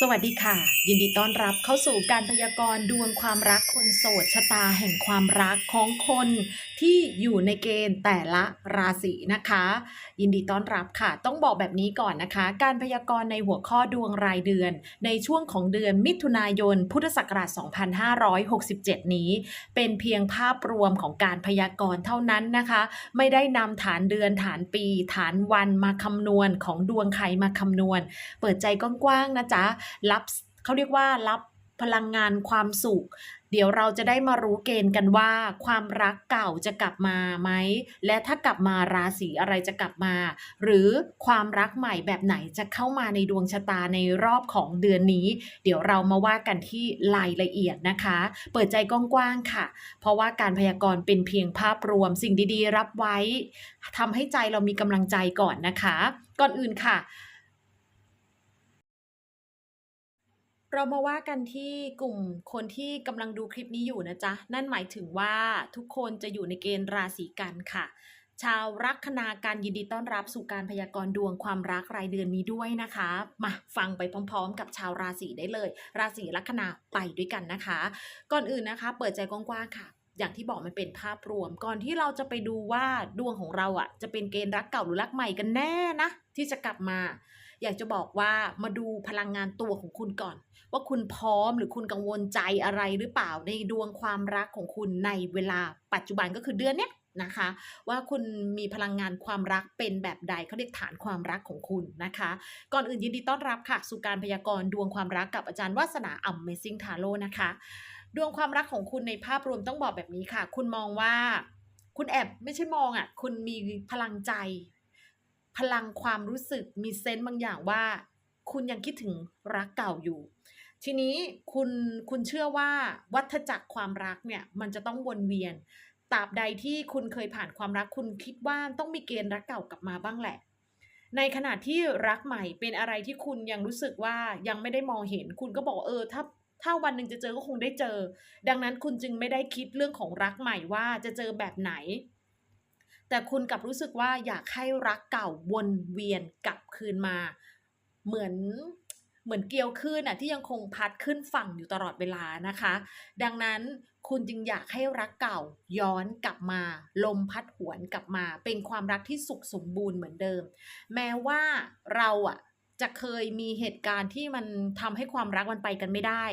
สวัสดีค่ะ ยินดีต้อนรับเข้าสู่การพยากรณ์ดวงความรักคนโสดชะตาแห่งความรักของคนที่อยู่ในเกณฑ์แต่ละราศีนะคะ ยินดีต้อนรับค่ะ ต้องบอกแบบนี้ก่อนนะคะ การพยากรณ์ในหัวข้อดวงรายเดือน ในช่วงของเดือนมิถุนายน พุทธศักราช 2567 นี้ เป็นเพียงภาพรวมของการพยากรณ์เท่านั้นนะคะ ไม่ได้นำฐานเดือนฐานปี ฐานวันมาคำนวณของดวงใครมาคำนวณ เปิดใจกว้างๆนะจ๊ะรับเขาเรียกว่ารับพลังงานความสุข เดี๋ยวเราจะได้มารู้เกณฑ์กันว่า ความรักเก่าจะกลับมาไหม และถ้ากลับมาราศีอะไรจะกลับมา หรือความรักใหม่แบบไหนจะเข้ามาในดวงชะตาในรอบของเดือนนี้ เดี๋ยวเรามาว่ากันที่รายละเอียดนะคะ เปิดใจกว้างๆค่ะ เพราะว่าการพยากรณ์เป็นเพียงภาพรวม สิ่งดีๆ รับไว้ทำให้ใจเรามีกำลังใจก่อนนะคะ ก่อนอื่นค่ะ เรามาว่ากันที่กลุ่มคนที่กำลังดูคลิปนี้อยู่นะจ๊ะ นั่นหมายถึงว่าทุกคนจะอยู่ในเกณฑ์ราศีกันค่ะ ชาวลัคนาการยินดีต้อนรับสู่การพยากรณ์ดวงความรักรายเดือนนี้ด้วยนะคะ มาฟังไปพร้อมๆ กับชาวราศีได้เลย ราศีลัคนาไปด้วยกันนะคะ ก่อนอื่นนะคะ เปิดใจกว้างๆค่ะอย่างที่บอกมันเป็นภาพรวม ก่อนที่เราจะไปดูว่าดวงของเราอะ จะเป็นเกณฑ์รักเก่าหรือรักใหม่กันแน่นะ ที่จะกลับมา อยากจะบอกว่ามาดูพลังงานตัวของคุณก่อน ว่าคุณพร้อมหรือคุณกังวลใจอะไรหรือเปล่าในดวงความรักของคุณในเวลาปัจจุบันก็คือเดือนเนี้ยนะคะ ว่าคุณมีพลังงานความรักเป็นแบบใดเขาเรียกฐานความรักของคุณนะคะ ก่อนอื่นยินดีต้อนรับค่ะ สู่การพยากรณ์ดวงความรักกับอาจารย์วาสนา Amazing Tarot นะคะ ดวงความรักของคุณในภาพรวมต้องบอกแบบนี้ค่ะ คุณมองว่าคุณแอบไม่ใช่มองอะ คุณมีพลังใจ พลังความรู้สึกมีเซนต์บางอย่างว่า คุณยังคิดถึงรักเก่าอยู่ ทีนี้คุณคุณเชื่อว่าวัฏจักรความรักเนี่ยมันจะต้องวนเวียนตราบใดที่คุณเคยผ่านความรักคุณคิดว่าต้องมีเกณฑ์รักเก่ากลับมาบ้างแหละ ในขณะที่รักใหม่เป็นอะไรที่คุณยังรู้สึกว่ายังไม่ได้มองเห็น คุณก็บอกเออถ้าถ้าวันหนึ่งจะเจอก็คงได้เจอ ดังนั้นคุณจึงไม่ได้คิดเรื่องของรักใหม่ว่าจะเจอแบบไหน แต่คุณกลับรู้สึกว่าอยากให้รักเก่าวนเวียนกลับคืนมา เหมือนเหมือนเกลียวคลื่นอะที่ยังคงพัดขึ้นฝั่งอยู่ตลอดเวลานะคะ ดังนั้นคุณจึงอยากให้รักเก่าย้อนกลับมา ลมพัดหวนกลับมา เป็นความรักที่สุขสมบูรณ์เหมือนเดิม แม้ว่าเราอะจะเคยมีเหตุการณ์ที่มันทำให้ความรักมันไปกันไม่ได้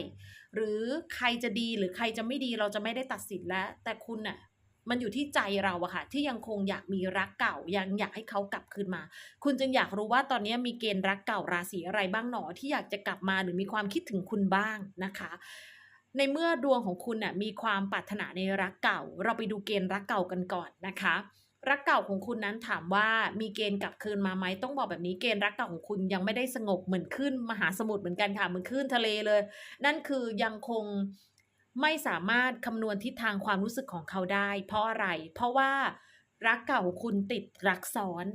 หรือใครจะดีหรือใครจะไม่ดีเราจะไม่ได้ตัดสินแล้ว แต่คุณน่ะ มันอยู่ที่ใจเราอะค่ะที่ยังคงอยากมีรักเก่ายังอยากให้เขากลับคืนมา คุณจึงอยากรู้ว่าตอนนี้มีเกณฑ์รักเก่าราศีอะไรบ้างหนอที่อยากจะกลับมาหรือมีความคิดถึงคุณบ้างนะคะในเมื่อดวงของคุณน่ะมีความปรารถนาในรักเก่า เราไปดูเกณฑ์รักเก่ากันก่อนนะคะ รักเก่าของคุณนั้นถามว่ามีเกณฑ์กลับคืนมาไหมต้องบอกแบบนี้เกณฑ์รักเก่าของคุณยังไม่ได้สงบเหมือนขึ้นมหาสมุทรเหมือนกันค่ะเหมือนขึ้นทะเลเลย นั่นคือยังคง ไม่สามารถคำนวณทิศทางความรู้สึกของเขาได้ เพราะอะไร เพราะว่ารักเก่าคุณติดรักซ้อน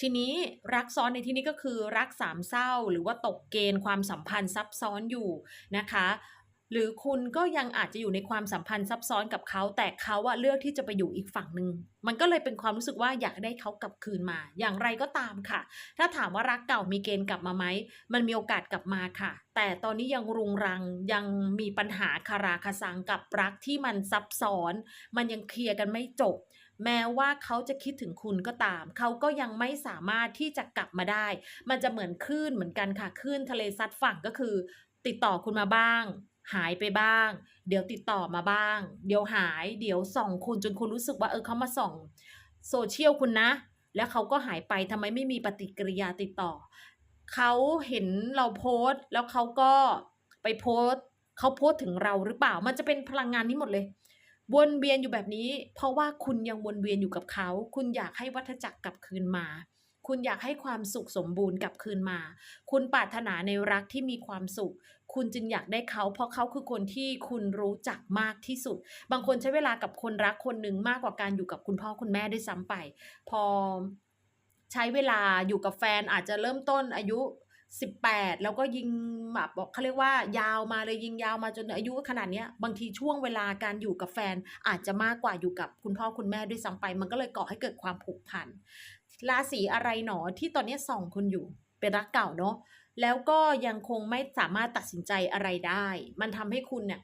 ทีนี้รักซ้อนในที่นี้ก็คือรักสามเศร้า หรือว่าตกเกณฑ์ความสัมพันธ์ซับซ้อนอยู่นะคะ หรือคุณก็ยังอาจจะอยู่ในความสัมพันธ์ซับซ้อนกับเขา แต่เขาอะเลือกที่จะไปอยู่อีกฝั่งหนึ่งมันก็เลยเป็นความรู้สึกว่าอยากได้เขากลับคืนมา อย่างไรก็ตามค่ะ ถ้าถามว่ารักเก่ามีเกณฑ์กลับมาไหมมันมีโอกาสกลับมาค่ะ แต่ตอนนี้ยังรุงรังยังมีปัญหาคาราคาซังกับรักที่มันซับซ้อน มันยังเคลียร์กันไม่จบแม้ว่าเขาจะคิดถึงคุณก็ตาม เขาก็ยังไม่สามารถที่จะกลับมาได้ มันจะเหมือนคลื่นเหมือนกันค่ะ คลื่นทะเลซัดฝั่งก็คือ ติดต่อคุณมาบ้าง หายไปบ้าง เดี๋ยวติดต่อมาบ้าง เดี๋ยวหาย เดี๋ยวส่องคุณจนคุณรู้สึกว่าเออเขามาส่องโซเชียลคุณนะ แล้วเขาก็หายไปทำไมไม่มีปฏิกิริยาติดต่อ เขาเห็นเราโพสต์ แล้วเขาก็ไปโพสต์เขาโพสต์ถึงเราหรือเปล่า มันจะเป็นพลังงานนี้หมดเลยวนเวียนอยู่แบบนี้ เพราะว่าคุณยังวนเวียนอยู่กับเขา คุณอยากให้วัฏจักรกลับคืนมา คุณอยากให้ความสุขสมบูรณ์กลับคืนมา คุณปรารถนาในรักที่มีความสุข คุณจึงอยากได้เขา เพราะเขาคือคนที่คุณรู้จักมากที่สุด บางคนใช้เวลากับคนรักคนหนึ่งมากกว่าการอยู่กับคุณพ่อคุณแม่ด้วยซ้ำไป พอใช้เวลาอยู่กับแฟนอาจจะเริ่มต้นอายุ18แล้วก็ยิงแบบบอกเขาเรียกว่ายาวมาเลยยิงยาวมาจนอายุขนาดเนี้ยบางทีช่วงเวลาการอยู่กับแฟนอาจจะมากกว่าอยู่กับคุณพ่อคุณแม่ด้วยซ้ำไป มันก็เลยก่อให้เกิดความผูกพันราศีอะไรหนอที่ตอนนี้ส่องคุณอยู่ เป็นรักเก่าเนาะแล้วก็ยังคงไม่สามารถตัดสินใจอะไรได้ มันทำให้คุณเนี่ย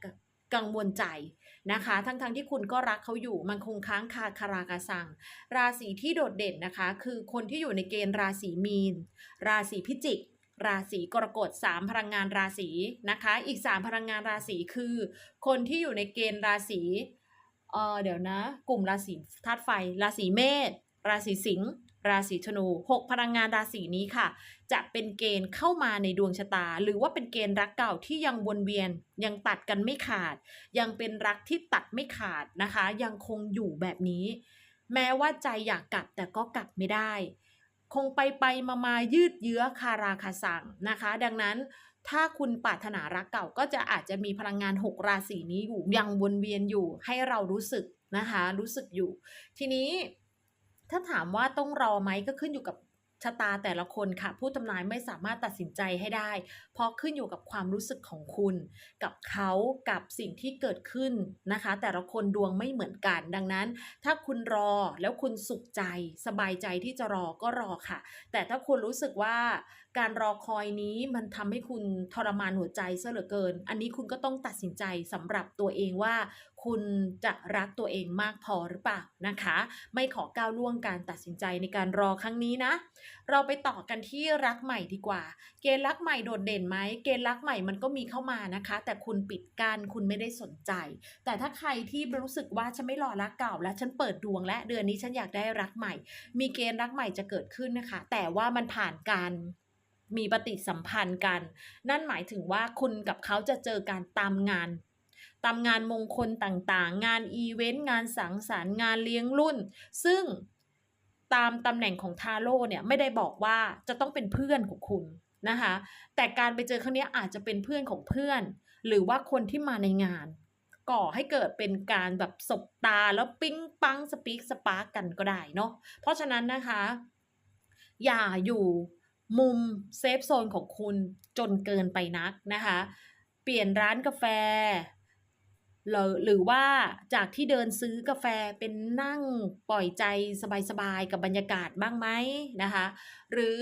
กังวลใจนะคะ ทั้งๆที่คุณก็รักเขาอยู่ มันคงค้างคาคารากาซัง ราศีที่โดดเด่นนะคะ คือคนที่อยู่ในเกณฑ์ราศีมีน ราศีพิจิก ราศีกรกฎ3พลังงานราศีนะคะ อีก 3 พลังงานราศีคือ คนที่อยู่ในเกณฑ์ราศีเออเดี๋ยวนะ กลุ่มราศีธาตุไฟ ราศีเมษ ราศีสิงห์ ราศีธนู 6 พลังงานราศีนี้ค่ะ จะเป็นเกณฑ์เข้ามาในดวงชะตา หรือว่าเป็นเกณฑ์รักเก่าที่ยังวนเวียน ยังตัดกันไม่ขาด ยังเป็นรักที่ตัดไม่ขาดนะคะ ยังคงอยู่แบบนี้ แม้ว่าใจอยากกลับแต่ก็กลับไม่ได้ คงไปไปมามายืดเยื้อคาราคาสั่งนะคะ ดังนั้นถ้าคุณปรารถนารักเก่าก็จะอาจจะมีพลังงาน 6 ราศีนี้อยู่ยังวนเวียนอยู่ให้เรารู้สึกนะคะ รู้สึกอยู่ ทีนี้ ถ้าถามว่าต้องรอไหมก็ขึ้นอยู่กับชะตาแต่ละคนค่ะ ผู้ทำนายไม่สามารถตัดสินใจให้ได้ เพราะขึ้นอยู่กับความรู้สึกของคุณ กับเขากับสิ่งที่เกิดขึ้นนะคะ แต่ละคนดวงไม่เหมือนกัน ดังนั้น ถ้าคุณรอแล้วคุณสุขใจ สบายใจที่จะรอก็รอค่ะ แต่ถ้าคุณรู้สึกว่า การรอคอยนี้มันทำให้คุณทรมานหัวใจซะเหลือเกิน อันนี้คุณก็ต้องตัดสินใจสำหรับตัวเองว่า คุณจะรักตัวเองมากพอหรือเปล่านะคะ ไม่ขอก้าวล่วงการตัดสินใจในการรอครั้งนี้นะ เราไปต่อกันที่รักใหม่ดีกว่า เกณฑ์รักใหม่โดดเด่นไหมเกณฑ์รักใหม่มันก็มีเข้ามานะคะ แต่คุณปิดกั้นคุณไม่ได้สนใจ แต่ถ้าใครที่รู้สึกว่าฉันไม่รอรักเก่า แล้วฉันเปิดดวงและเดือนนี้ฉันอยากได้รักใหม่ มีเกณฑ์รักใหม่จะเกิดขึ้นนะคะ แต่ว่ามันผ่านการ มีปฏิสัมพันธ์กัน นั่นหมายถึงว่าคุณกับเขาจะเจอการตามงาน ตามงานมงคลต่างๆ งานอีเวนต์งานสังสรรค์งานเลี้ยงรุ่น ซึ่งตามตำแหน่งของทาโร่เนี่ยไม่ได้บอกว่าจะต้องเป็นเพื่อนของคุณนะคะ แต่การไปเจอครั้งนี้อาจจะเป็นเพื่อนของเพื่อน หรือว่าคนที่มาในงาน ก่อให้เกิดเป็นการแบบสบตาแล้วปิ๊งปังสปีกสปาร์กกันก็ได้เนาะเพราะฉะนั้นนะคะ อย่าอยู่ มุมเซฟโซนของคุณจนเกินไปนักนะคะ เปลี่ยนร้านกาแฟหรือหรือว่าจากที่เดินซื้อกาแฟเป็นนั่งปล่อยใจสบายๆกับบรรยากาศบ้างไหมนะคะ หรือ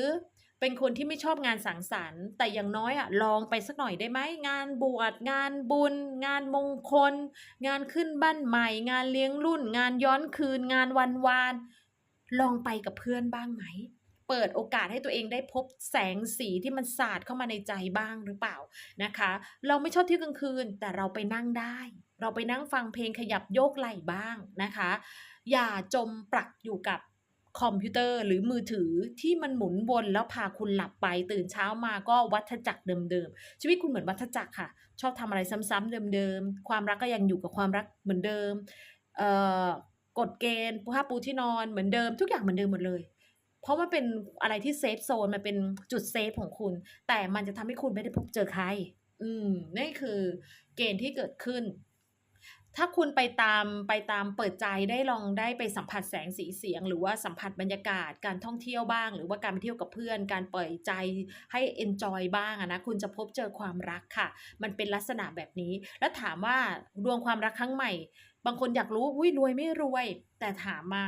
เป็นคนที่ไม่ชอบงานสังสรรค์ แต่อย่างน้อยอะลองไปสักหน่อยได้ไหมงานบวชงานบุญ งานมงคล งานขึ้นบ้านใหม่ งานเลี้ยงรุ่น งานย้อนคืน งานวันวาน ลองไปกับเพื่อนบ้างไหม เปิดโอกาสให้ตัวเองได้พบแสงสีที่มันสาดเข้ามาในใจบ้างหรือเปล่านะคะ เราไม่ชอบเที่ยวกลางคืน แต่เราไปนั่งได้ เราไปนั่งฟังเพลงขยับโยกไหล่บ้างนะคะ อย่าจมปลักอยู่กับคอมพิวเตอร์หรือมือถือที่มันหมุนวนแล้วพาคุณหลับไป ตื่นเช้ามาก็วัฏจักรเดิมๆชีวิตคุณเหมือนวัฏจักรค่ะ ชอบทำอะไรซ้ำๆเดิมๆความรักก็ยังอยู่กับความรักเหมือนเดิมเอ่อกฎเกณฑ์ผ้าปูที่นอนเหมือนเดิมทุกอย่างเหมือนเดิมหมดเลย เพราะมันเป็นอะไรที่เซฟโซนมันเป็นจุดเซฟของคุณ แต่มันจะทำให้คุณไม่ได้พบเจอใคร อืมนี่คือเกณฑ์ที่เกิดขึ้น ถ้าคุณไปตามไปตามเปิดใจได้ลองได้ไปสัมผัสแสงสีเสียง หรือว่าสัมผัสบรรยากาศการท่องเที่ยวบ้าง หรือว่าการไปเที่ยวกับเพื่อน การปล่อยใจให้เอนจอยบ้างอะนะคุณจะพบเจอความรักค่ะ มันเป็นลักษณะแบบนี้ แล้วถามว่าดวงความรักครั้งใหม่ บางคนอยากรู้อุ้ยรวยไม่รวย แต่ถามมา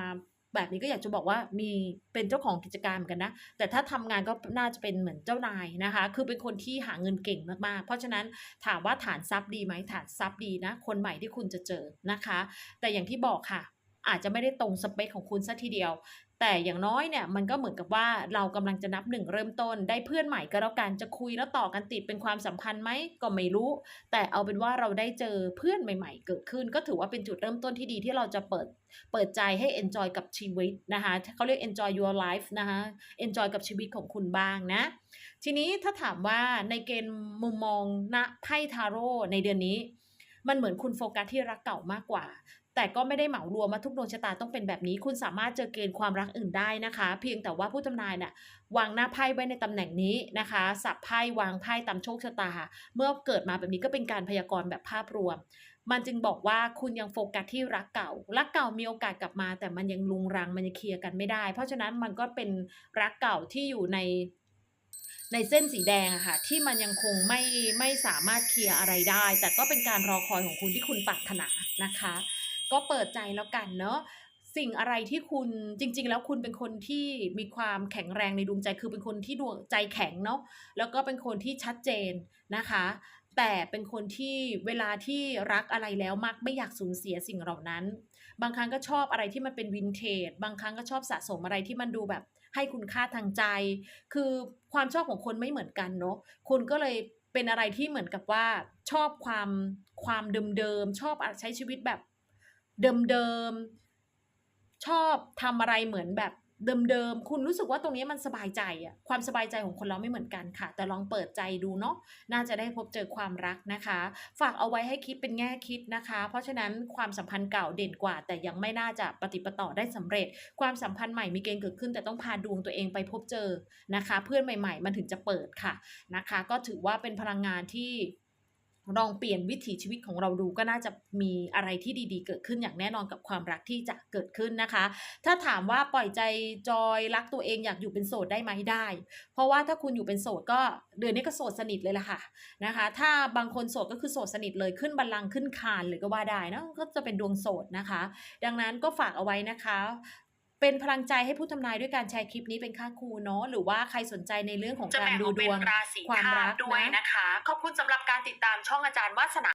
แบบนี้ก็อยากจะบอกว่ามีเป็นเจ้าของกิจการเหมือนกันนะ แต่ถ้าทำงานก็น่าจะเป็นเหมือนเจ้านายนะคะ คือเป็นคนที่หาเงินเก่งมากๆ เพราะฉะนั้นถามว่าฐานทรัพย์ดีไหมฐานทรัพย์ดีนะ คนใหม่ที่คุณจะเจอนะคะ แต่อย่างที่บอกค่ะ อาจจะไม่ได้ตรงสเปคของคุณซะทีเดียว แต่อย่างน้อยเนี่ยมันก็เหมือนกับว่าเรากำลังจะนับหนึ่งเริ่มต้น ได้เพื่อนใหม่ก็แล้วกันจะคุยแล้วต่อกันติดเป็นความสัมพันธ์ไหมก็ไม่รู้ แต่เอาเป็นว่าเราได้เจอเพื่อนใหม่ ๆ เกิดขึ้น ก็ถือว่าเป็นจุดเริ่มต้นที่ดีที่เราจะเปิดเปิดใจให้ enjoy กับชีวิตนะคะเขาเรียก enjoy your life นะคะ enjoy กับชีวิตของคุณบ้างนะ ทีนี้ถ้าถามว่าในเกณฑ์มุมมองณไพ่ทาโร่ในเดือนนี้มันเหมือนคุณโฟกัสที่รักเก่ามากกว่า แต่ก็ไม่ได้เหมารวมว่าทุกดวงชะตาต้องเป็นแบบนี้ คุณสามารถเจอเกณฑ์ความรักอื่นได้นะคะ เพียงแต่ว่าผู้ทำนายน่ะวางหน้าไพ่ไว้ในตำแหน่งนี้นะคะ สับไพ่วางไพ่ตามโชคชะตา เมื่อเกิดมาแบบนี้ก็เป็นการพยากรณ์แบบภาพรวม มันจึงบอกว่าคุณยังโฟกัสที่รักเก่า รักเก่ามีโอกาสกลับมา แต่มันยังลุงรังมันยังเคลียร์กันไม่ได้ เพราะฉะนั้นมันก็เป็นรักเก่าที่อยู่ในในเส้นสีแดงอะค่ะที่มันยังคงไม่ไม่สามารถเคลียร์อะไรได้ แต่ก็เป็นการรอคอยของคุณที่คุณปรารถนานะคะ ก็เปิดใจแล้วกันเนาะสิ่งอะไรที่คุณจริง ๆ แล้วคุณเป็นคนที่มีความแข็งแรงในดวงใจคือเป็นคนที่ดวงใจแข็งเนาะแล้วก็เป็นคนที่ชัดเจนนะคะ แต่เป็นคนที่เวลาที่รักอะไรแล้วมักไม่อยากสูญเสียสิ่งเหล่านั้น บางครั้งก็ชอบอะไรที่มันเป็นวินเทจบางครั้งก็ชอบสะสมอะไรที่มันดูแบบ ให้คุณค่าทางใจ คือความชอบของคนไม่เหมือนกันเนาะคุณก็เลยเป็นอะไรที่เหมือนกับว่าชอบความความเดิมๆชอบใช้ชีวิตแบบ เดิมๆ ชอบทำอะไรเหมือนแบบเดิมๆ คุณรู้สึกว่าตรงนี้มันสบายใจอะความสบายใจของคนเราไม่เหมือนกันค่ะ แต่ลองเปิดใจดูเนาะ น่าจะได้พบเจอความรักนะคะ ฝากเอาไว้ให้คิดเป็นแง่คิดนะคะ เพราะฉะนั้นความสัมพันธ์เก่าเด่นกว่า แต่ยังไม่น่าจะปฏิปต่อได้สำเร็จ ความสัมพันธ์ใหม่มีเกณฑ์เกิดขึ้น แต่ต้องพาดวงตัวเองไปพบเจอนะคะ เพื่อนใหม่ ๆ มันถึงจะเปิดค่ะนะคะ ก็ถือว่าเป็นพลังงานที่ ลองเปลี่ยนวิถีชีวิตของเราดูก็น่าจะมีอะไรที่ดีๆ เกิดขึ้นอย่างแน่นอนกับความรักที่จะเกิดขึ้นนะคะ ถ้าถามว่าปล่อยใจจอยรักตัวเองอยากอยู่เป็นโสดได้ไหมได้ เพราะว่าถ้าคุณอยู่เป็นโสดก็เดือนนี้ก็โสดสนิทเลยล่ะค่ะนะคะ ถ้าบางคนโสดก็คือโสดสนิทเลยขึ้นบัลลังก์ขึ้นคานเลยก็ว่าได้นะก็จะเป็นดวงโสดนะคะ ดังนั้นก็ฝากเอาไว้นะคะ เป็นพลังใจให้ผู้ทำนายด้วยการแชร์คลิปนี้เป็นค่าครูเนาะหรือว่าใครสนใจในเรื่องของการดูดวงราศีความรักด้วยนะคะ ขอบคุณสำหรับการติดตามช่องอาจารย์วัฒนา